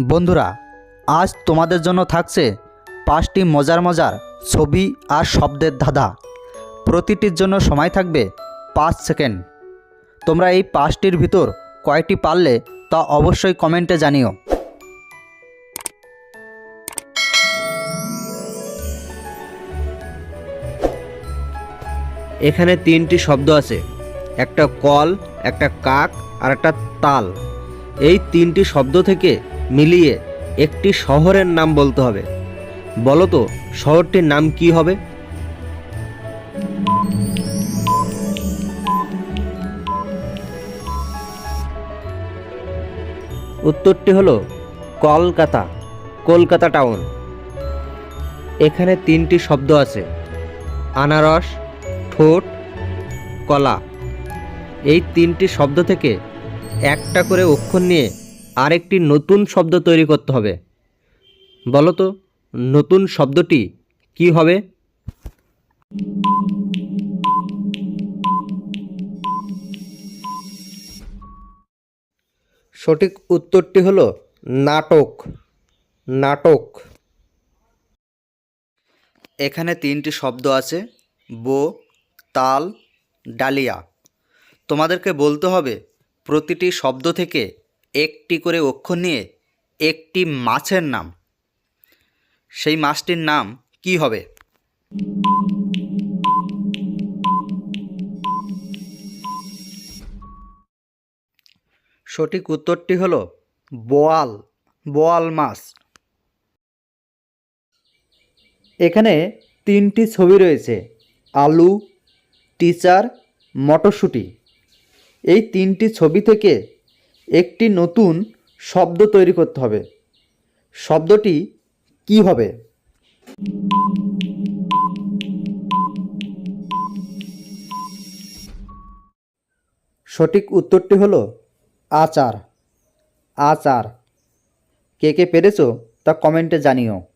বন্ধুরা, আজ তোমাদের জন্য থাকছে পাঁচটি মজার মজার ছবি আর শব্দের ধাঁধা। প্রতিটির জন্য সময় থাকবে পাঁচ সেকেন্ড। তোমরা এই পাঁচটির ভিতর কয়টি পারলে তা অবশ্যই কমেন্টে জানিও। এখানে তিনটি শব্দ আছে, একটা কল, একটা কাক আর একটা তাল। এই তিনটি শব্দ থেকে মিলিয়ে একটি শহরের নাম বলতে হবে। বলো তো, শহরটির নাম কি হবে? উত্তরটি হলো কলকাতা কলকাতা টাউন। এখানে তিনটি শব্দ আছে, আনারস, ঠোঁট, কলা। এই তিনটি শব্দ থেকে একটা করে অক্ষর নিয়ে আরেকটি নতুন শব্দ তৈরি করতে হবে। বলো তো, নতুন শব্দটি কি হবে? সঠিক উত্তরটি হলো নাটক। নাটক। এখানে তিনটি শব্দ আছে, বো, তাল, ডালিয়া। তোমাদেরকে বলতে হবে, প্রতিটি শব্দ থেকে একটি করে অক্ষর নিয়ে একটি মাছের নাম। সেই মাছটির নাম কি হবে? সঠিক উত্তরটি হলো বোয়াল বোয়াল মাছ। এখানে তিনটি ছবি রয়েছে, আলু, টিচার, মটরশুঁটি। এই তিনটি ছবি থেকে একটি নতুন শব্দ তৈরি করতে হবে। শব্দটি কি হবে? সঠিক উত্তরটি হলো আচার। আচার। কে কে পেরেছ তা কমেন্টে জানিও।